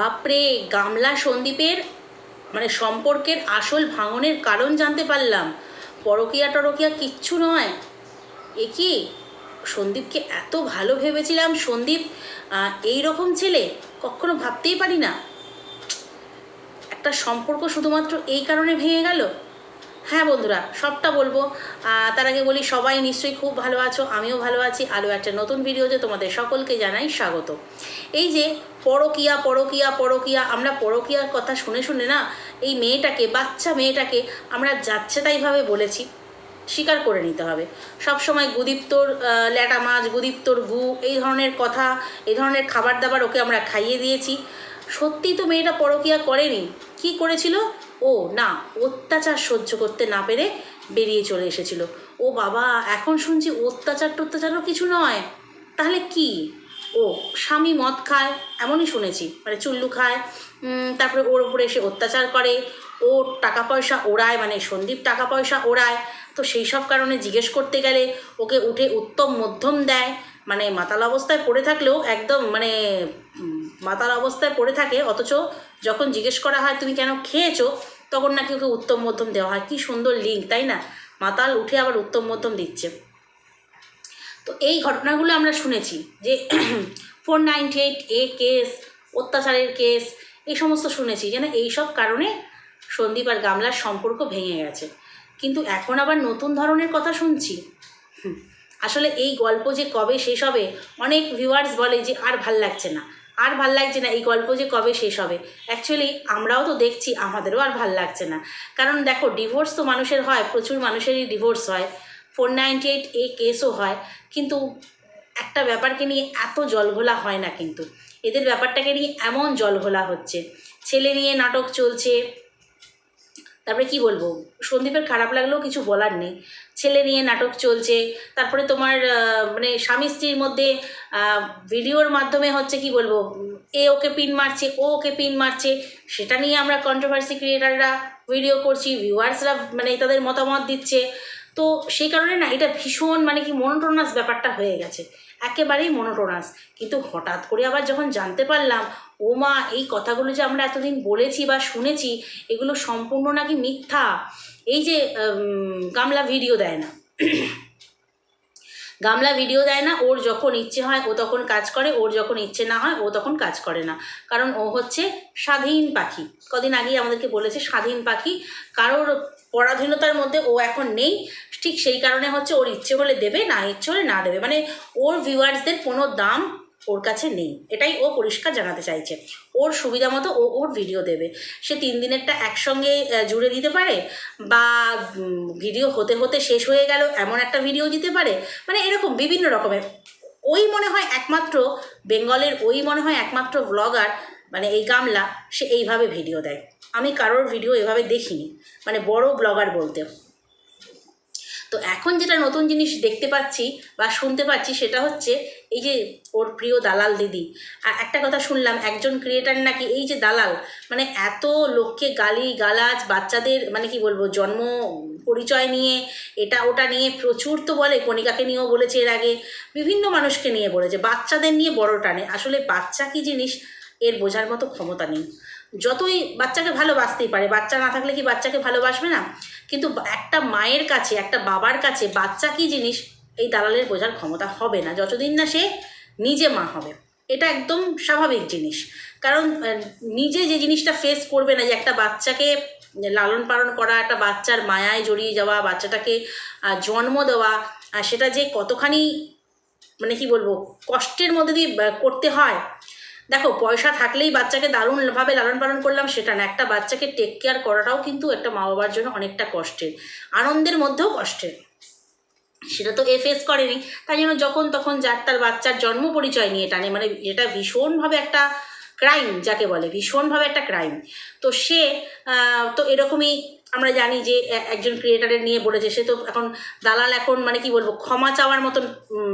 বাপরে, গামলা সন্দীপের মানে সম্পর্কের আসল ভাঙনের কারণ জানতে পারলাম। পরকিয়া টরকিয়া কিচ্ছু নয়। এ কি? সন্দীপকে এত ভালো ভেবেছিলাম, সন্দীপ এই রকম ছেলে? কখনো ভাবতেই পারি না। একটা সম্পর্ক শুধুমাত্র এই কারণে ভেঙে গেল? হ্যাঁ বন্ধুরা, সবটা বলব। তার আগে বলি, সবাই নিশ্চয়ই খুব ভালো আছো, আমিও ভালো আছি। আরও একটা নতুন ভিডিওতে তোমাদের সকলকে জানাই স্বাগত। এই যে পরকিয়া পরকিয়া পরকিয়া, আমরা পরকিয়ার কথা শুনে শুনে না, এই মেয়েটাকে, বাচ্চা মেয়েটাকে আমরা যাচ্ছে তাইভাবে বলেছি, স্বীকার করে নিতে হবে। সব সময় গুদীপ্তর ল্যাটা মাছ, গুদীপ্তর গু, এই ধরনের কথা, এই ধরনের খাবার দাবার ওকে আমরা খাইয়ে দিয়েছি। সত্যি তো মেয়েটা পরকিয়া করেনি। কি করেছিল? ও না, অত্যাচার সহ্য করতে না পেরে বেরিয়ে চলে এসেছিল। ও বাবা, এখন শুনছি অত্যাচার টত্যাচারও কিছু নয়। তাহলে কি? ও, স্বামী মদ খায়, এমনই শুনেছি। মানে চুল্লু খায় তারপরে ওর উপরে এসে অত্যাচার করে। ও টাকা পয়সা ওড়ায় মানে সন্দীপ টাকা পয়সা ওড়ায়। তো সেই সব কারণে জিজ্ঞেস করতে গেলে ওকে উঠে উত্তম মধ্যম দেয়। মানে মাতাল অবস্থায় পড়ে থাকলেও একদম মানে মাতাল অবস্থায় পড়ে থাকে, অথচ যখন জিজ্ঞেস করা হয়, তুমি কেন খেয়েছো? তখন নাকি ওকে উত্তম মধ্যম দেওয়া হয়। কি সুন্দর লিঙ্ক তাই না? মাতাল উঠে আবার উত্তম মধ্যম দিচ্ছে। তো এই ঘটনাগুলো আমরা শুনেছি যে four ninety eight A case অত্যাচারের কেস এই সমস্ত শুনেছি যেন এইসব কারণে সন্দীপ আর গামলার সম্পর্ক ভেঙে গেছে। কিন্তু এখন আবার নতুন ধরনের কথা শুনছি। আসলে এই গল্প যে কবে শেষ হবে, অনেক ভিউয়ার্স বলে যে আর ভালো লাগছে না। আর ভালো লাগছে না। এই গল্প যে কবে শেষ হবে? অ্যাকচুয়ালি আমরাও তো দেখছি, আমাদেরও আর ভালো লাগছে না। কারণ দেখো ডিভোর্স তো মানুষের হয়, প্রচুর মানুষেরই ডিভোর্স হয়। ফোর নাইনটি এইট এ কেসও হয়, কিন্তু একটা ব্যাপারকে নিয়ে এত জলঘোলা হয় না কিন্তু। এদের ব্যাপারটাকে নিয়ে এমন জলঘোলা হচ্ছে। ছেলে নিয়ে নাটক চলছে তারপরে কি বলব? সন্দীপের খারাপ লাগলেও কিছু বলার নেই। ছেলে নিয়ে নাটক চলছে, তারপরে তোমার মানে স্বামী স্ত্রীর মধ্যে ভিডিওর মাধ্যমে হচ্ছে কি বলব, এ ওকে পিন মারছে, ও ওকে পিন মারছে, সেটা নিয়ে আমরা কন্ট্রোভার্সি ক্রিয়েটাররা ভিডিও করছি ভিউয়ার্সরা মানে তাদের মতামত দিচ্ছে। তো সেই কারণে না, এটা ভীষণ মানে কি মনোটোনাস ব্যাপারটা হয়ে গেছে। একেবারেই মনোটোনাস কিন্তু হঠাৎ করে আবার যখন জানতে পারলাম, ও মা, এই কথাগুলো যে আমরা এতদিন বলেছি বা শুনেছি, এগুলো সম্পূর্ণ নাকি মিথ্যা? এই যে গামলা ভিডিও দেয় না। গামলা ভিডিও দেয় না, ওর যখন ইচ্ছে হয়, ও তখন কাজ করে, ওর যখন ইচ্ছে না হয়, ও তখন কাজ করে না। কারণ ও হচ্ছে স্বাধীন পাখি। কদিন আগেই আমাদেরকে বলেছে স্বাধীন পাখি। কারোর পরাধীনতার মধ্যে ও এখন নেই, ঠিক সেই কারণে হচ্ছে ওর ইচ্ছে হলে দেবে, না ইচ্ছে হলে না দেবে। মানে ওর ভিউয়ার্সদের কোনো দাম ওর কাছে নেই, এটাই ও পরিষ্কার জানাতে চাইছে। ওর সুবিধা মতো ও ওর ভিডিও দেবে। সে তিন দিনেরটা একসঙ্গে জুড়ে দিতে পারে বা ভিডিও হতে হতে শেষ হয়ে গেল, এমন একটা ভিডিও দিতে পারে। মানে এরকম বিভিন্ন রকমের। ওই মনে হয় একমাত্র, বেঙ্গলের ওই মনে হয় একমাত্র ব্লগার মানে এই গামলা সে এইভাবে ভিডিও দেয়। আমি কারোর ভিডিও এভাবে দেখিনি মানে বড় ব্লগার বলতে তো এখন যেটা নতুন জিনিস দেখতে পাচ্ছি বা শুনতে পাচ্ছি সেটা হচ্ছে এই যে ওর প্রিয় দালাল দিদি। আর একটা কথা শুনলাম, একজন ক্রিয়েটার নাকি এই যে দালাল মানে এত লোককে গালি গালাজ বাচ্চাদের মানে কি বলব, জন্ম পরিচয় নিয়ে, এটা ওটা নিয়ে প্রচুর তো বলে, কণিকাকে নিয়েও বলেছে এর আগে। বিভিন্ন মানুষকে নিয়ে বলেছে, বাচ্চাদের নিয়ে বড় টানে। আসলে বাচ্চা কি জিনিস? এর বোঝার মতো ক্ষমতা নেই। যতই বাচ্চাকে ভালোবাসতেই পারে, বাচ্চা না থাকলে কি বাচ্চাকে ভালোবাসবে না? কিন্তু একটা মায়ের কাছে, একটা বাবার কাছে বাচ্চা কি জিনিস? এই দালালের বোঝার ক্ষমতা হবে না, যতদিন না সে নিজে মা হবে। এটা একদম স্বাভাবিক জিনিস। কারণ নিজে যে জিনিসটা ফেস করবে না যে একটা বাচ্চাকে লালন পালন করা, একটা বাচ্চার মায়ায় জড়িয়ে যাওয়া, বাচ্চাটাকে জন্ম দেওয়া সেটা যে কতখানি মানে কি বলব, কষ্টের মধ্যে দিয়ে করতে হয় দেখো, পয়সা থাকলেই বাচ্চাকে দারুণভাবে লালন পালন করলাম, সেটা না। একটা বাচ্চাকে টেক কেয়ার করাটাও কিন্তু একটা মা বাবার জন্য অনেকটা কষ্টের, আনন্দের মধ্যেও কষ্টের। সেটা তো এ ফেস করেনি। তাই জন্য যখন তখন যার তার বাচ্চার জন্ম পরিচয় নিয়ে টানে মানে এটা ভীষণভাবে একটা ক্রাইম যাকে বলে, ভীষণভাবে একটা ক্রাইম তো সে তো এরকমই আমরা জানি যে একজন ক্রিয়েটারের নিয়ে বলেছে। সে তো এখন দালাল এখন মানে কি বলব, ক্ষমা চাওয়ার মতন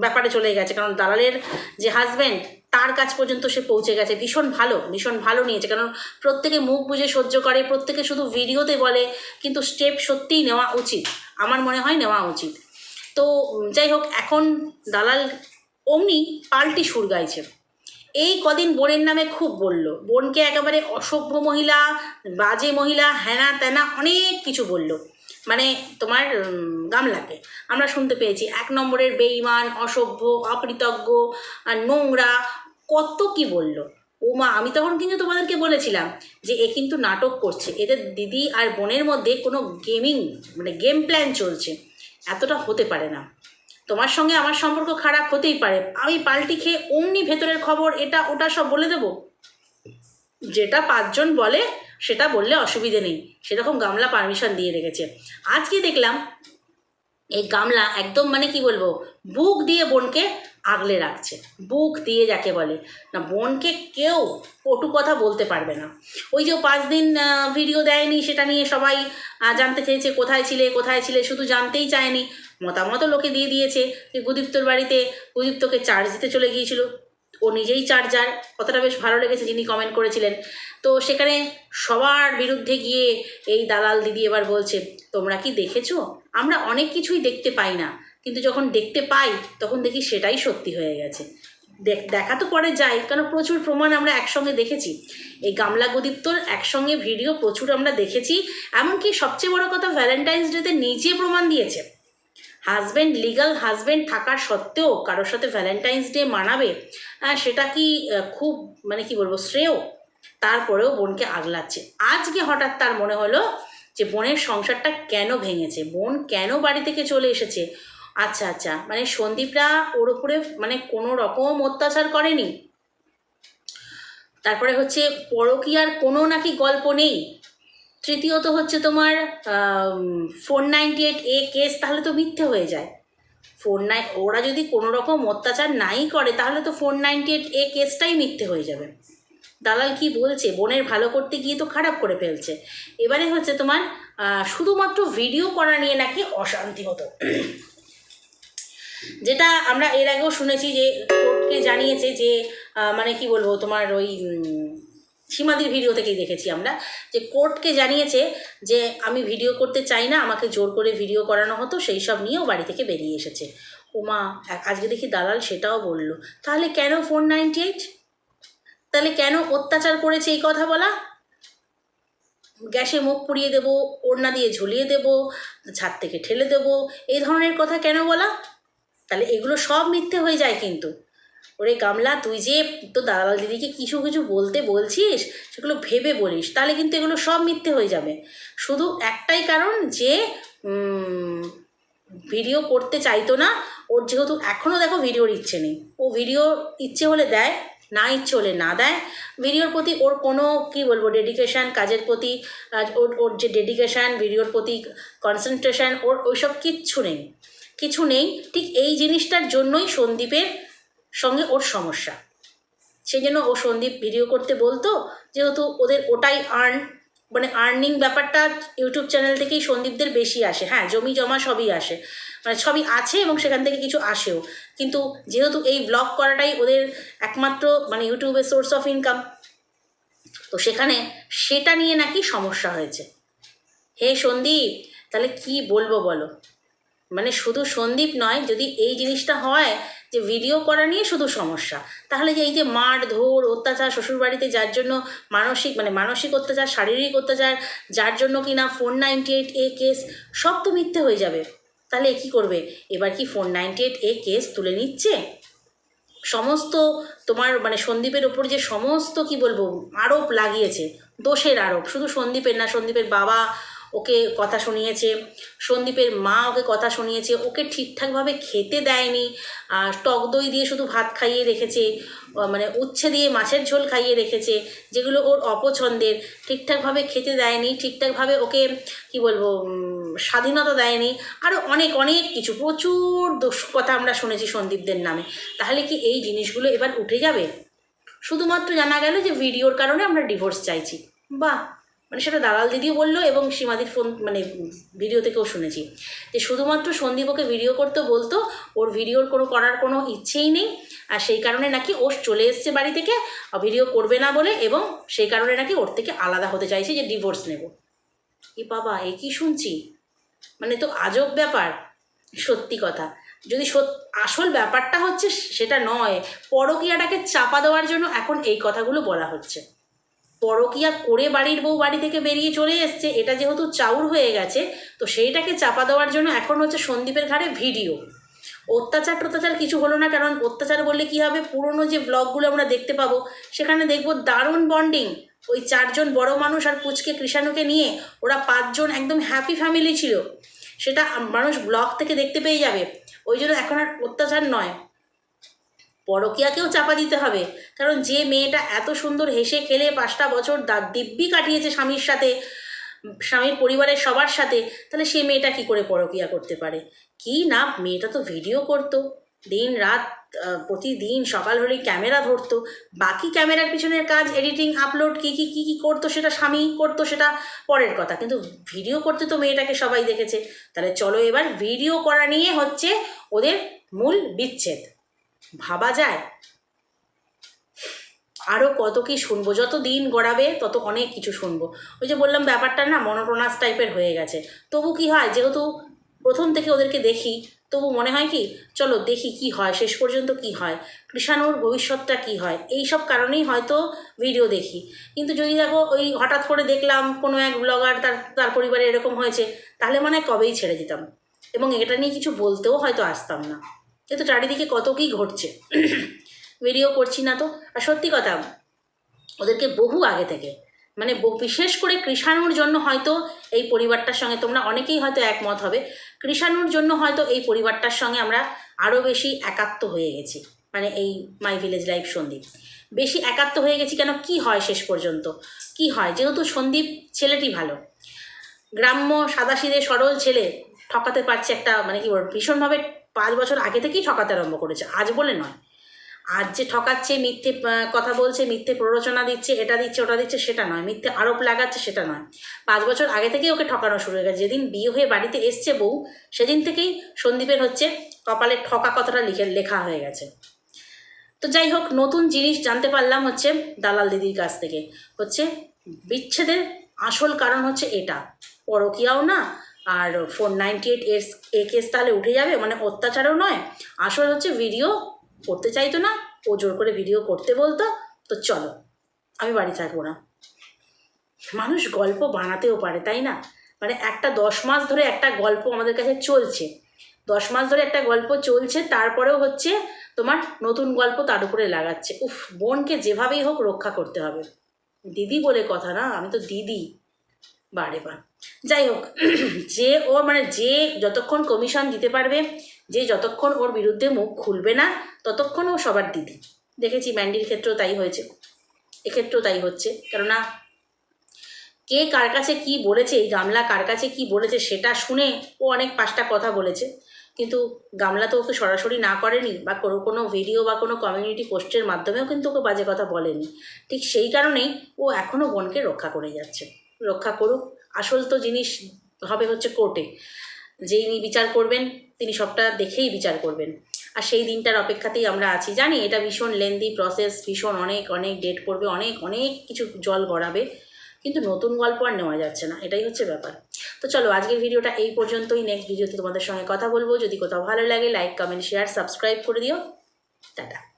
ব্যাপারে চলে গেছে। কারণ দালালের যে হাজব্যান্ড তার কাছ পর্যন্ত সে পৌঁছে গেছে। ভীষণ ভালো ভীষণ ভালো নিয়েছে। কারণ প্রত্যেকে মুখ বুঝে সহ্য করে, প্রত্যেকে শুধু ভিডিওতে বলে, কিন্তু স্টেপ সত্যিই নেওয়া উচিত। আমার মনে হয় নেওয়া উচিত। তো যাই হোক, এখন দালাল অমনি পাল্টি সুর গাইছে। এই কদিন বোনের নামে খুব বলল। বোনকে একেবারে অসভ্য মহিলা বাজে মহিলা হ্যানা ত্যানা অনেক কিছু বলল। মানে তোমার উম, গামলাকে আমরা শুনতে পেয়েছি এক নম্বরের বেঈমান অসভ্য অকৃতজ্ঞ আর নোংরা কত কি বলল। ও মা আমি তখন কিন্তু তোমাদেরকে বলেছিলাম যে এ কিন্তু নাটক করছে। এদের দিদি আর বোনের মধ্যে কোনো গেমিং মানে গেম প্ল্যান চলছে। এতটা হতে পারে না। তোমার সঙ্গে আমার সম্পর্ক খারাপ হতেই পারে। আমি পাল্টি খেয়ে অমনি ভেতরের খবর, এটা, ওটা সব বলে দেবো? যেটা পাঁচজন বলে, সেটা বললে অসুবিধে নেই। সেরকম গামলা পারমিশন দিয়ে রেখেছে। আজকে দেখলাম, এই গামলা একদম মানে কি বলব, বুক দিয়ে বোনকে আগলে রাখছে। বুক দিয়ে যাকে বলে। না, বোনকে কেউ কটু কথা বলতে পারবে না। ওই যে পাঁচ দিন ভিডিও দেয়নি, সেটা নিয়ে সবাই জানতে চেয়েছে, কোথায় ছিলে কোথায় ছিলে, শুধু জানতেই চায়নি। মতামতও লোকে দিয়ে দিয়েছে যে গুদীপ্তর বাড়িতে গুদীপ্তকে চার্জ দিতে চলে গিয়েছিল। ও নিজেই চার্জার কথাটা বেশ ভালো লেগেছে যিনি কমেন্ট করেছিলেন। তো সেখানে সবার বিরুদ্ধে গিয়ে এই দালাল দিদি এবার বলছে, তোমরা কি দেখেছ? আমরা অনেক কিছুই দেখতে পাই না। কিন্তু যখন দেখতে পাই, তখন দেখি সেটাই সত্যি হয়ে গেছে। দেখ- তো পরে যায় কারণ প্রচুর প্রমাণ আমরা একসঙ্গে দেখেছি। এই গামলা গদীপ্তর একসঙ্গে ভিডিও প্রচুর আমরা দেখেছি। এমনকি সবচেয়ে বড় কথা ভ্যালেন্টাইন্স ডেতে নিজে প্রমাণ দিয়েছে। হাজব্যান্ড লিগাল হাজব্যান্ড থাকার সত্ত্বেও কারোর সাথে ভ্যালেন্টাইন্স ডে মানাবে সেটা কি খুব মানে কি বলব, শ্রেয়? তারপরেও বোনকে আগলাচ্ছে। আজকে হঠাৎ তার মনে হলো যে বোনের সংসারটা কেন ভেঙেছে? বোন কেন বাড়ি থেকে চলে এসেছে? আচ্ছা আচ্ছা মানে সন্দীপরা ওর উপরে মানে কোনো রকম অত্যাচার করেনি? তারপরে হচ্ছে পরকীয়ার কোনো নাকি গল্প নেই? তৃতীয়ত হচ্ছে তোমার four ninety eight A case তাহলে তো মিথ্যে হয়ে যায়। ফোর নাইন ওরা যদি কোনো রকম অত্যাচার নাই করে, তাহলে তো ফোর নাইনটি এইট এ কেসটাই মিথ্যে হয়ে যাবে। দালাল কি বলছে? বোনের ভালো করতে গিয়ে তো খারাপ করে ফেলছে। এবারে হচ্ছে তোমার শুধুমাত্র ভিডিও করা নিয়ে নাকি অশান্তি হতো। যেটা আমরা এর আগেও শুনেছি যে কোর্টকে জানিয়েছে যে মানে কি বলব, তোমার ওই সীমাদির ভিডিও থেকেই দেখেছি আমরা, যে কোর্টকে জানিয়েছে যে আমি ভিডিও করতে চাই না, আমাকে জোর করে ভিডিও করানো হতো, সেই সব নিয়েও বাড়ি থেকে বেরিয়ে এসেছে। ওমা আজকে দেখি দালাল সেটাও বলল। তাহলে কেন ফোর নাইনটি এইট তাহলে কেন অত্যাচার করেছে এই কথা বলা? গ্যাসে মুখ পুড়িয়ে দেবো, ওড়না দিয়ে ঝুলিয়ে দেবো, ছাদ থেকে ঠেলে দেবো, এই ধরনের কথা কেন বলা? তাহলে এগুলো সব মিথ্যে হয়ে যায় কিন্তু। ওরে গামলা, তুই যে তো দালাল দিদিকে কিছু কিছু বলতে বলছিস, সেগুলো ভেবে বলিস, তাহলে কিন্তু এগুলো সব মিথ্যে হয়ে যাবে। শুধু একটাই কারণ যে ভিডিও করতে চাইতো না, ওর যেহেতু এখনও দেখো ভিডিওর ইচ্ছে নেই। ও ভিডিও ইচ্ছে হলে দেয়, না ইচ্ছে হলে না দেয়। ভিডিওর প্রতি ওর কোনো, কি বলব ডেডিকেশান কাজের প্রতি ওর ওর যে ডেডিকেশান ভিডিওর প্রতি কনসেন্ট্রেশন ওর ওইসব কিচ্ছু নেই। কিছু নেই, ঠিক এই জিনিসটার জন্যই সন্দীপের সঙ্গে ওর সমস্যা। সেই জন্য ও সন্দীপ ভিডিও করতে বলতো, যেহেতু ওদের ওটাই আর্ন মানে আর্নিং ব্যাপারটা ইউটিউব চ্যানেল থেকেই সন্দীপদের বেশি আসে। হ্যাঁ জমি জমা সবই আসে। মানে সবই আছে এবং সেখান থেকে কিছু আসেও। কিন্তু যেহেতু এই ব্লগ করাটাই ওদের একমাত্র মানে ইউটিউবের সোর্স অফ ইনকাম তো সেখানে সেটা নিয়ে নাকি সমস্যা হয়েছে। হে সন্দীপ, তাহলে কি বলব বলো? মানে শুধু সন্দীপ নয়, যদি এই জিনিসটা হয় যে ভিডিও করা নিয়ে শুধু সমস্যা, তাহলে যে এই যে মার, ধর, অত্যাচার, শ্বশুরবাড়িতে যার জন্য মানসিক মানে মানসিক অত্যাচার, শারীরিক অত্যাচার, যার জন্য কি না four ninety eight A case সব তো মিথ্যে হয়ে যাবে। তাহলে কী করবে? এবার কি four ninety eight A case তুলে নিচ্ছে? সমস্ত তোমার মানে সন্দীপের ওপর যে সমস্ত, কি বলব, আরোপ লাগিয়েছে, দোষের আরোপ, শুধু সন্দীপের না, সন্দীপের বাবা ওকে কথা শুনিয়েছে, সন্দীপের মা ওকে কথা শুনিয়েছে, ওকে ঠিকঠাকভাবে খেতে দেয়নি, আর টক দই দিয়ে শুধু ভাত খাইয়ে রেখেছে মানে উচ্ছে দিয়ে মাছের ঝোল খাইয়ে রেখেছে, যেগুলো ওর অপছন্দের, ঠিকঠাকভাবে খেতে দেয়নি, ঠিকঠাকভাবে ওকে কি বলব স্বাধীনতা দেয়নি আরও অনেক অনেক কিছু, প্রচুর দোষ কথা আমরা শুনেছি সন্দীপদের নামে। তাহলে কি এই জিনিসগুলো এবার উঠে যাবে? শুধুমাত্র জানা গেল যে ভিডিওর কারণে আমরা ডিভোর্স চাইছি। বাহ! মানে সেটা দালাল দিদিও বলল এবং সীমাদির ফোন মানে ভিডিও থেকেও শুনেছি। যে শুধুমাত্র সন্দীপকে ভিডিও করতে বলতো, ওর ভিডিওর কোনো করার কোনো ইচ্ছেই নেই, আর সেই কারণে নাকি ও চলে এসছে বাড়ি থেকে ভিডিও করবে না বলে এবং সেই কারণে নাকি ওর থেকে আলাদা হতে চাইছে যে ডিভোর্স নেব। এ বাবা, এ কি শুনছি? মানে তো আজব ব্যাপার, সত্যি কথা। যদি আসল ব্যাপারটা হচ্ছে সেটা নয়, পরকীয়াটাকে চাপা দেওয়ার জন্য এখন এই কথাগুলো বলা হচ্ছে। পরকিয়া করে বাড়ির বউ বাড়ি থেকে বেরিয়ে চলে এসছে, এটা যেহেতু চাউর হয়ে গেছে, তো সেইটাকে চাপা দেওয়ার জন্য এখন হচ্ছে সন্দীপের ঘাড়ে ভিডিও। অত্যাচার টত্যাচার কিছু হলো না, কারণ অত্যাচার বললে কি হবে? পুরনো যে ব্লগগুলো আমরা দেখতে পাবো, সেখানে দেখব দারুণ বন্ডিং ওই চারজন বড় মানুষ আর পুচকে কৃষাণুকে নিয়ে ওরা পাঁচজন একদম হ্যাপি ফ্যামিলি ছিল। সেটা মানুষ ব্লগ থেকে দেখতে পেয়ে যাবে, ওই জন্য এখন আর অত্যাচার নয়। পরকিয়াকেও চাপা দিতে হবে। কারণ যে মেয়েটা এত সুন্দর হেসে খেলে পাঁচটা বছর দা- দিব্যি কাটিয়েছে স্বামীর সাথে, স্বামীর পরিবারের সবার সাথে, তাহলে সেই মেয়েটা কি করে পরকিয়া করতে পারে? কি না মেয়েটা তো ভিডিও করতো। দিন রাত প্রতিদিন সকাল হলেই ক্যামেরা ধরতো। বাকি ক্যামেরার পিছনের কাজ এডিটিং আপলোড কী কী কী কী করতো সেটা স্বামী করতো সেটা পরের কথা। কিন্তু ভিডিও করতে তো মেয়েটাকে সবাই দেখেছে। তাহলে চলো এবার ভিডিও করা নিয়ে হচ্ছে ওদের মূল বিচ্ছেদ। ভাবা যায়? আরও কত কি শুনব? যত দিন গড়াবে, তত অনেক কিছু শুনব। ওই যে বললাম, ব্যাপারটা না মনোটোনাস টাইপের হয়ে গেছে। তবু কি হয়, যেহেতু প্রথম থেকে ওদেরকে দেখি, তবু মনে হয় কি, চলো দেখি কি হয়, শেষ পর্যন্ত কি হয়, কৃষাণুর ভবিষ্যৎটা কি হয়, এই সব কারণেই হয়তো ভিডিও দেখি। কিন্তু যদি দেখো, ওই হঠাৎ করে দেখলাম কোনো এক ব্লগার তার তার পরিবারে এরকম হয়েছে, তাহলে মনে হয় কবেই ছেড়ে দিতাম। এবং এটা নিয়ে কিছু বলতেও হয়তো আসতাম না। কিন্তু চারিদিকে কত কী ঘটছে। ভিডিও করছি না তো। আর সত্যি কথা, ওদেরকে বহু আগে থেকে মানে বিশেষ করে কৃষাণুর জন্য হয়তো এই পরিবারটার সঙ্গে তোমরা অনেকেই হয়তো একমত হবে, কৃষাণুর জন্য হয়তো এই পরিবারটার সঙ্গে আমরা আরও বেশি একাত্ম হয়ে গেছি মানে এই মাই ভিলেজ লাইফ সন্দীপ। বেশি একাত্ম হয়ে গেছি কেন? কি হয় শেষ পর্যন্ত? কি হয়? যেহেতু সন্দীপ ছেলেটি ভালো, গ্রাম্য সাদাসিধে সরল ছেলে, ঠকাতে পারছে একটা মানে কি বলব, ভীষণভাবে পাঁচ বছর আগে থেকেই ঠকাতে আরম্ভ করেছে, আজ বলে নয়। আজ যে ঠকাচ্ছে, মিথ্যে কথা বলছে, মিথ্যে প্ররোচনা দিচ্ছে, এটা দিচ্ছে, ওটা দিচ্ছে, সেটা নয়। মিথ্যে আরোপ লাগাচ্ছে, সেটা নয়। পাঁচ বছর আগে থেকেই ওকে ঠকানো শুরু হয়ে গেছে। যেদিন বিয়ে হয়ে বাড়িতে এসছে বউ, সেদিন থেকেই সন্দীপের হচ্ছে কপালে ঠকা কথাটা লিখে, লেখা হয়ে গেছে। তো যাই হোক, নতুন জিনিস জানতে পারলাম হচ্ছে দালাল দিদির কাছ থেকে। হচ্ছে বিচ্ছেদের আসল কারণ হচ্ছে এটা। পরকিয়াও না আর ফোর নাইনটি এইট এর এ কেস তাহলে উঠে যাবে মানে অত্যাচারও নয়। আসল হচ্ছে ভিডিও করতে চাইতো না, ও জোর করে ভিডিও করতে বলতো, তো চলো, আমি বাড়ি থাকব না। মানুষ গল্প বানাতেও পারে, তাই না? মানে একটা দশ মাস ধরে একটা গল্প আমাদের কাছে চলছে। দশ মাস ধরে একটা গল্প চলছে, তারপরেও হচ্ছে তোমার নতুন গল্প তার উপরে লাগাচ্ছে। উফ, বোনকে যেভাবেই হোক রক্ষা করতে হবে। দিদি বলে কথা না, আমি তো দিদি। বারে বার। যাই হোক যে ও মানে যে যতক্ষণ কমিশন দিতে পারবে, যে যতক্ষণ ওর বিরুদ্ধে মুখ খুলবে না, ততক্ষণ ও সবার দিদি। দেখেছি ম্যান্ডির ক্ষেত্রেও তাই হয়েছে। এক্ষেত্রেও তাই হচ্ছে। কেননা, কে কার কাছে কি বলেছে, এই গামলা কার কাছে কি বলেছে সেটা শুনে ও অনেক পাঁচটা কথা বলেছে। কিন্তু গামলা তো ওকে সরাসরি না করেনি বা কোনো কোনো ভিডিও বা কোনো কমিউনিটি পোস্টের মাধ্যমেও কিন্তু ওকে বাজে কথা বলেনি। ঠিক সেই কারণেই ও এখনও বোনকে রক্ষা করে যাচ্ছে। রক্ষা করুক। আসল তো জিনিস হবে হচ্ছে কোর্টে। যেই বিচার করবেন, তিনি সবটা দেখেই বিচার করবেন। আর সেই দিনটার অপেক্ষাতেই আমরা আছি। জানি, এটা ভীষণ লেন্দি প্রসেস ভীষণ অনেক অনেক ডেট পড়বে, অনেক অনেক কিছু জল গড়াবে। কিন্তু নতুন গল্প আর নেওয়া যাচ্ছে না। এটাই হচ্ছে ব্যাপার। তো চলো, আজকের ভিডিওটা এই পর্যন্তই। নেক্সট ভিডিওতে তোমাদের সঙ্গে কথা বলব। যদি কোথাও ভালো লাগে লাইক কমেন্ট শেয়ার সাবস্ক্রাইব করে দিও। টাটা।